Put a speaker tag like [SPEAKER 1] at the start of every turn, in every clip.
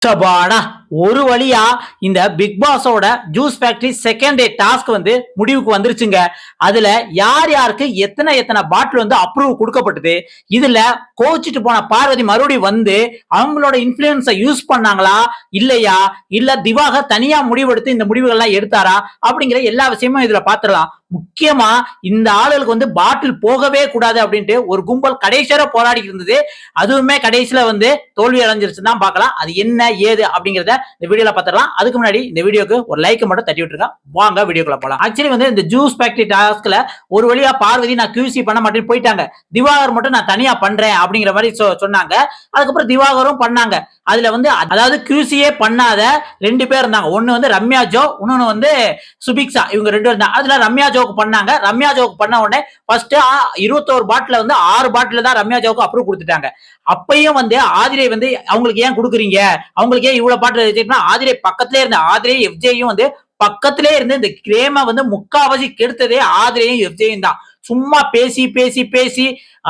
[SPEAKER 1] 这不玩了 ஒரு வழியா இந்த big பாஸோட juice factory second day task வந்து முடிவுக்கு வந்துருச்சுங்க. அதுல யார் யாருக்கு எத்தனை எத்தனை பாட்டில் வந்து அப்ரூவ் கொடுக்கப்பட்டது? இதுல கோச்சிட்டு போன பார்வதி மறுபடியும் வந்து அவங்களோட இன்ஃபுளுன்ஸை யூஸ் பண்ணாங்களா? இல்லையா? இல்ல திவாக தனியா முடிவெடுத்து இந்த முடிவுகள்லாம் எடுத்தாரா? அப்படிங்கிற எல்லா விஷயமும் இதுல பாத்துடலாம். முக்கியமா இந்த ஆளுகளுக்கு வந்து பாட்டில் போகவே கூடாது அப்படின்ட்டு ஒரு கும்பல் கடைசியர போராடி இருந்தது. அதுவுமே கடைசியில வந்து தோல்வி அடைஞ்சிருச்சுன்னு தான் பார்க்கலாம். அது என்ன ஏது அப்படிங்கிறத இந்த வீடியோல பார்த்துடலாம் அதுக்கு முன்னாடி இந்த வீடியோக்கு ஒரு லைக் மட்டும் தட்டி விட்டுருங்க. வாங்க வீடியோக்குள்ள போலாம். ஆக்சுவலி வந்து இந்த ஜூஸ் ஃபேக்டரி டாஸ்க்ல ஒரு வழியா பார்வதி நான் கியூசி பண்ண மாட்டேன்னு போயிட்டாங்க. திவாகர் மட்டும் நான் தனியா பண்றேன் அப்படிங்கிற மாதிரி சொ- சொன்னாங்க. அதுக்கப்புறம் திவாகரும் பண்ணாங்க. அதுல வந்து அதாவது கியூசியே பண்ணாத ரெண்டு பேர் இருந்தாங்க. ஒன்னு வந்து ரம்யா ஜோ இன்னொன்னு வந்து சுபிக்ஷா. இவங்க ரெண்டு இருந்தாங்க அதுல ரம்யா ஜோக்கு பண்ணாங்க. ரம்யா ஜோக்கு பண்ண உடனே ஃபர்ஸ்ட் இருபத்தோரு பாட்டில வந்து ஆறு பாட்டில தான் ரம்யா ஜோக்கு அப்ரூவ் கொடுத்துட்டாங்க. அப்பயும் வந்து ஆதிரை வந்து அவங்களுக்கு ஏன் கொடுக்குறீங்க? அவங்களுக்கு ஏன் இவ்வளவு பாட்டு வச்சுக்கிட்டா ஆதிரை பக்கத்திலே இருந்த ஆதிரை எஃப்ஜேயும் வந்து பக்கத்திலே இருந்து இந்த கிரேம வந்து முக்காவாசி கெடுத்ததே ஆதிரையும் எஃப்ஜேயும் தான். சும்மா பேசி பேசி பேசி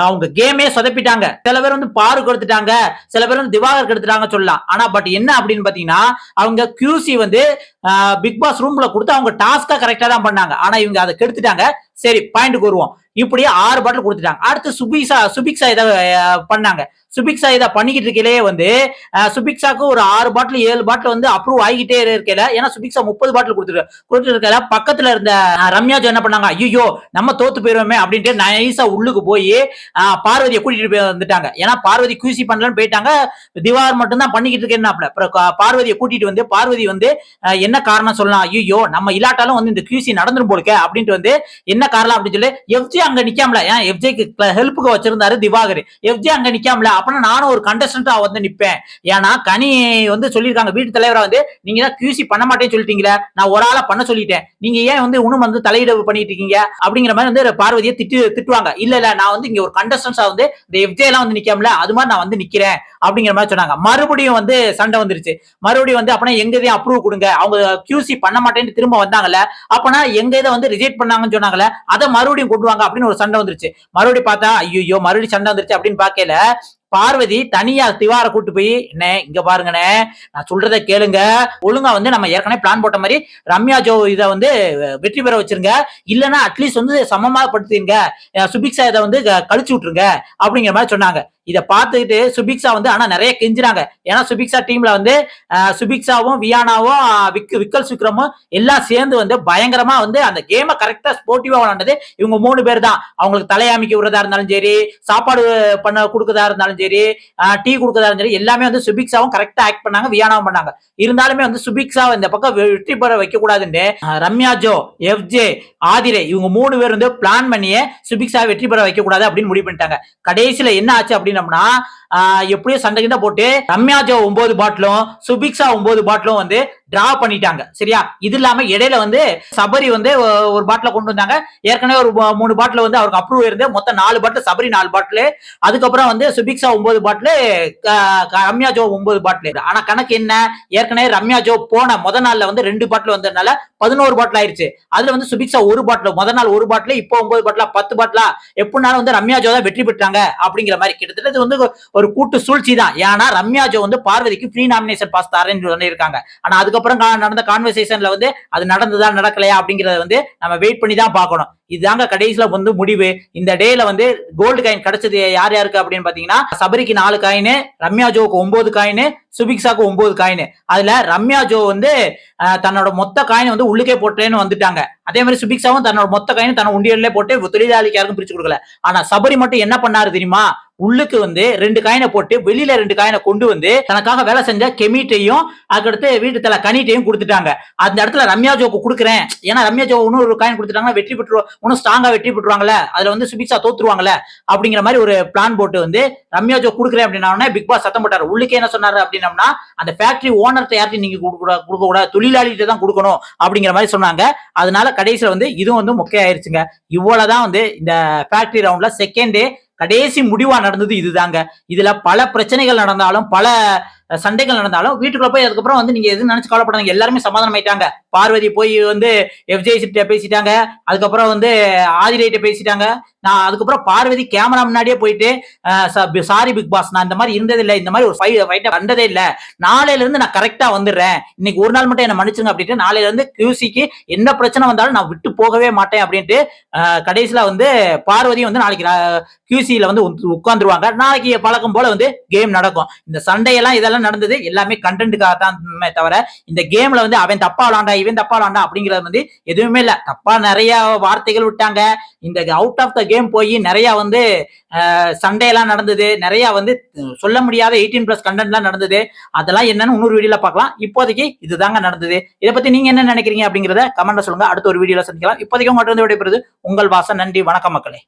[SPEAKER 1] அவங்க கேமே சொதப்பிட்டாங்க. சில பேர் வந்து பாரு கொடுத்துட்டாங்க. சில பேர் வந்து திவாகர் கெடுத்துட்டாங்க சொல்லலாம். ஆனா பட் என்ன அப்படின்னு பாத்தீங்கன்னா அவங்க கியூசி வந்து பிக் பாஸ் ரூம்ல கொடுத்து அவங்க டாஸ்கா கரெக்டா தான் பண்ணாங்க. ஆனா இவங்க அதை கெடுத்துட்டாங்க. சரி பாயிண்ட்டுக்கு வருவோம். இப்படியே ஆறு பாட்டில் கொடுத்துட்டாங்க. அடுத்து சுபிக்ஷா சுபிக்ஷா இதை பண்ணாங்க. சுபிக்ஷா இதை பண்ணிக்கிட்டு இருக்கையிலேயே வந்து சுபிக்ஸாக்கு ஒரு ஆறு பாட்டில் ஏழு பாட்டில் வந்து அப்ரூவ் ஆகிக்கிட்டே இருக்கையில ஏன்னா சுபிக்ஷா முப்பது பாட்டில் கொடுத்துரு கொடுத்துட்டு பக்கத்துல இருந்த ரம்யாஜ் என்ன பண்ணாங்க? ஐயோ நம்ம தோத்து போயிருவோமே அப்படின்ட்டு நைஸா உள்ளுக்கு போய் பார்வதியை கூட்டிட்டு போய் வந்துட்டாங்க. ஏன்னா பார்வதி கியூசி பண்ணலன்னு போயிட்டாங்க. திவார் மட்டும் தான் பண்ணிக்கிட்டு இருக்கேன்னாப்ல அப்புறம் பார்வதியை கூட்டிட்டு வந்து பார்வதி வந்து என்ன காரணம் சொல்லலாம்? ஐயோ நம்ம இல்லாட்டாலும் வந்து இந்த கியூசி நடந்துரும் போலுக்க அப்படின்ட்டு வந்து என்ன காரணம் அப்படின்னு சொல்லி எஃப்ஜே அங்க நிக்காமல. ஏன்? எஃப்ஜேக்கு ஹெல்ப்புக்கு வச்சிருந்தாரு திவாகர். எஃப்ஜே அங்க நிக்காமல. அப்பனா நானும் ஒரு கண்டஸ்டன்டா வந்து நிப்பேன். ஏன்னா கனி வந்து சொல்லியிருக்காங்க வீட்டு தலைவரா வந்து நீங்க தான் கியூசி பண்ண மாட்டேன்னு சொல்லிட்டீங்களே. நான் ஒரு ஆளா பண்ண சொல்லிட்டேன். நீங்க ஏன் வந்து இன்னும் வந்து தலையிடவு பண்ணிட்டு இருக்கீங்க? அப்படிங்கிற மாதிரி வந்து பார்வதியை திட்டு திட்டுவாங்க. இல்ல இல்ல நான் வந்து இங்க ஒரு கண்டஸ்டன்ஸா வந்து இந்த எஃப்ஜே எல்லாம் வந்து நிக்காமல அது மாதிரி நான் வந்து நிக்கிறேன் அப்படிங்கிற மாதிரி சொன்னாங்க. மறுபடியும் வந்து சண்டை வந்துருச்சு. மறுபடியும் வந்து அப்படின்னா எங்க இதையும் அப்ரூவ் கொடுங்க. அவங்க கியூசி பண்ண மாட்டேன்னு திரும்ப வந்தாங்கல்ல அப்பனா எங்க இதை வந்து ரிஜெக்ட் பண்ணாங்கன்னு சொன்னாங்கல்ல அதை மறுபடியும் கொண்டு வாங்க அப்படின்னு ஒரு சண்டை வந்துருச்சு. மறுபடியும் பார்த்தா ஐயோ மறுபடியும் சண்டை வந்துருச்சு அப்படின்னு பார்க்கல. பார்வதி தனியா திவார கூட்டு போய் என்ன இங்க பாருங்கண்ணே நான் சொல்றத கேளுங்க. ஒழுங்கா வந்து நம்ம ஏற்கனவே பிளான் போட்ட மாதிரி ரம்யா ஜோ இதை வந்து வெற்றி பெற வச்சிருங்க. இல்லைன்னா அட்லீஸ்ட் வந்து சமமா படுத்துங்க சுபிக்ஷா இதை வந்து கழிச்சு விட்டுருங்க. அப்படிங்கிற மாதிரி சொன்னாங்க. இதை பார்த்துக்கிட்டு சுபிக்ஸா வந்து ஆனா நிறைய கெஞ்சுறாங்க. ஏன்னா சுபிக்ஷா டீம்ல வந்து சுபிக்ஸாவும் வியானாவும் விக்கு விக் விக்கல் சுக்ரமும் எல்லாம் சேர்ந்து வந்து பயங்கரமா வந்து அந்த கேமை கரெக்டா ஸ்போர்ட்டிவா விளாண்டது இவங்க மூணு பேர் தான். அவங்களுக்கு தலையாமிக்க விடுறதா இருந்தாலும் சரி சாப்பாடு பண்ண கொடுக்கறதா இருந்தாலும் சரி டீ கொடுக்கறதா இருந்தாலும் சரி எல்லாமே வந்து சுபிக்ஸாவும் கரெக்டா ஆக்ட் பண்ணாங்க வியானாவும் பண்ணாங்க. இருந்தாலுமே வந்து சுபிக்ஸா இந்த பக்கம் வெற்றி பெற வைக்க கூடாதுன்னு ரம்யா ஜோ எஃப்ஜே ஆதிரே இவங்க மூணு பேர் வந்து பிளான் பண்ணியே சுபிக்ஸா வெற்றி பெற வைக்க கூடாது அப்படின்னு முடிவு பண்ணிட்டாங்க. கடைசியில என்ன ஆச்சு அப்படின்னு பண்ணிட்டோம்னா எப்படியோ சண்டை கிண்ட போட்டு ரம்யா ஜோ ஒன்பது பாட்டிலும் சுபிக்ஷா ஒன்பது பாட்டிலும் வந்து டிரா பண்ணிட்டாங்க. சரியா? இது இல்லாம இடையில வந்து சபரி வந்து ஒரு பாட்டில கொண்டு வந்தாங்க. ஏற்கனவே ஒரு மூணு பாட்டில் வந்து அவருக்கு அப்ரூவ் இருந்து மொத்தம் நாலு பாட்டில் சபரி நாலு பாட்டில் அதுக்கப்புறம் வந்து சுபிக்ஷா ஒன்பது பாட்டில் ரம்யா ஜோ ஒன்பது பாட்டில் ஆனா கணக்கு என்ன? ஏற்கனவே ரம்யா ஜோ போன முத நாள்ல வந்து ரெண்டு பாட்டில் வந்ததுனால பதினோரு பாட்டில் ஆயிருச்சு. அதுல வந்து சுபிக்ஷா ஒரு பாட்டில் முத நாள் ஒரு பாட்டில் இப்போ ஒன்பது பாட்டிலா பத்து பாட்டிலா எப்படினாலும் வந்து ரம்யா ஜோ தான் வெற்றி பெற்றாங்க அப்படிங்கிற மாதிரி கிட்டத்தட்ட இது வந்து ஒரு கூட்டு சூழ்ச்சி தான் ஏன்னா ரம்யா ஜோ வந்து பார்வதிக்கு ஃப்ரீ நாமினேஷன் பாஸ் தரேன்னு சொல்லியிருக்காங்க. ஆனா அதுக்கப்புறம் நடந்த கான்வர்சேஷன்ல வந்து அது நடந்ததா நடக்கலையா அப்படிங்கறத வந்து நம்ம வெயிட் பண்ணி தான் பார்க்கணும். இதுதாங்க கடைசியில வந்து முடிவு. இந்த டேல வந்து கோல்டு காயின் கிடைச்சது யார் யாருக்கு அப்படின்னு பாத்தீங்கன்னா சபரிக்கு நாலு காயின் ரம்யா ஜோவுக்கு ஒன்பது காயின் சுபிக்ஸாக்கு ஒன்பது காயின் அதுல ரம்யா ஜோ வந்து தன்னோட மொத்த காயின் வந்து உள்ளுக்கே போட்டேன்னு வந்துட்டாங்க. அதே மாதிரி சுபிக்ஷாவும் தன்னோட மொத்த காயின் தன்னோட உண்டியல்லே போட்டு தொழிலாளிக்கு யாருக்கும் பிரிச்சு கொடுக்கல. ஆனா சபரி மட்டும் என்ன பண்ணாரு தெரியுமா? உள்ளுக்கு வந்து ரெண்டு காயினை போட்டு வெளியில ரெண்டு காயினை கொண்டு வந்து தனக்காக வேலை செஞ்ச கெமிட்டையும் அதுக்கடுத்து வீட்டு தலை கனிட்டையும் கொடுத்துட்டாங்க. அந்த இடத்துல ரம்யா ஜோக்கு கொடுக்குறேன். ஏன்னா ரம்யா ஜோ இன்னும் ஒரு காயின் கொடுத்துட்டாங்கன்னா வெற்றி பெற்று இன்னும் ஸ்ட்ராங்கா வெற்றி பெற்றுவாங்கல்ல அதுல வந்து சுபிக்ஷா தோத்துருவாங்கல்ல. அப்படிங்கிற மாதிரி ஒரு பிளான் போட்டு வந்து ரம்யா ஜோ கொடுக்குறேன் அப்படின்னா பிக் பாஸ் சத்தம் போட்டார். உள்ளுக்கு என்ன சொன்னாரு அப்படின்னம்னா அந்த ஃபேக்டரி ஓனர்கிட்ட யார்ட்டையும் நீங்க கொடுக்க கொடுக்கக்கூடாது கொடுக்க கூடாது தொழிலாளிகிட்ட தான் கொடுக்கணும் அப்படிங்கிற மாதிரி சொன்னாங்க. அதனால கடைசியில வந்து இதுவும் வந்து மொக்கையாயிருச்சுங்க. இவ்வளவுதான் வந்து இந்த ஃபேக்டரி ரவுண்ட்ல செகண்ட் டே கடைசி முடிவா நடந்தது இதுதாங்க. இதுல பல பிரச்சனைகள் நடந்தாலும் பல சண்டைகள் நடந்தாலும் வீட்டுக்குள்ள போய் அதுக்கப்புறம் வந்து நீங்க எதுவும் நினைச்சு கவலைப்படாதீங்க. எல்லாருமே சமாதானம் ஆயிட்டாங்க. பார்வதி போய் வந்து எஃப்ஜே கிட்ட பேசிட்டாங்க. அதுக்கப்புறம் வந்து ஆதிரைட்ட பேசிட்டாங்க. நான் அதுக்கப்புறம் பார்வதி கேமரா முன்னாடியே போயிட்டு சாரி பிக் பாஸ் நான் இந்த மாதிரி இருந்தது இல்லை. இந்த மாதிரி ஒரு ஃபைவ் ஃபைட்டை வந்ததே இல்லை. நாளையில இருந்து நான் கரெக்டா வந்துடுறேன். இன்னைக்கு ஒரு நாள் மட்டும் என்ன மன்னிச்சுங்க அப்படின்ட்டு நாளையில இருந்து கியூசிக்கு என்ன பிரச்சனை வந்தாலும் நான் விட்டு போகவே மாட்டேன் அப்படின்ட்டு கடைசியில வந்து பார்வதியும் வந்து நாளைக்கு கியூசியில வந்து உட்காந்துருவாங்க நாளைக்கு பழக்கம் போல வந்து கேம் நடக்கும். இந்த சண்டையெல்லாம் இதெல்லாம் நடந்தது? எல்லாமே கண்டென்ட்டுக்காக தான் தவிர இந்த கேம்ல வந்து அவன் தப்பா விளாண்டா இவன் தப்பா விளாண்டா அப்படிங்கிறது வந்து எதுவுமே இல்லை. தப்பா நிறைய வார்த்தைகள் விட்டாங்க. இந்த அவுட் ஆஃப் த கேம் போய் நிறைய வந்து சண்டையெல்லாம் நடந்தது. நிறைய வந்து சொல்ல முடியாத எயிட்டீன் பிளஸ் கண்டென்ட்லாம் நடந்தது. அதெல்லாம் என்னன்னு இன்னொரு வீடியோல பார்க்கலாம். இப்போதைக்கு இதுதாங்க நடந்தது. இதை பத்தி நீங்க என்ன நினைக்கிறீங்க அப்படிங்கறத கமெண்ட்ல சொல்லுங்க. அடுத்த ஒரு வீடியோல சந்திக்கலாம். இப்போதைக்கு உங்கள்கிட்ட வந்து விடைபெறுது உங்கள் வாசன். நன்றி. வணக்கம் மக்களே.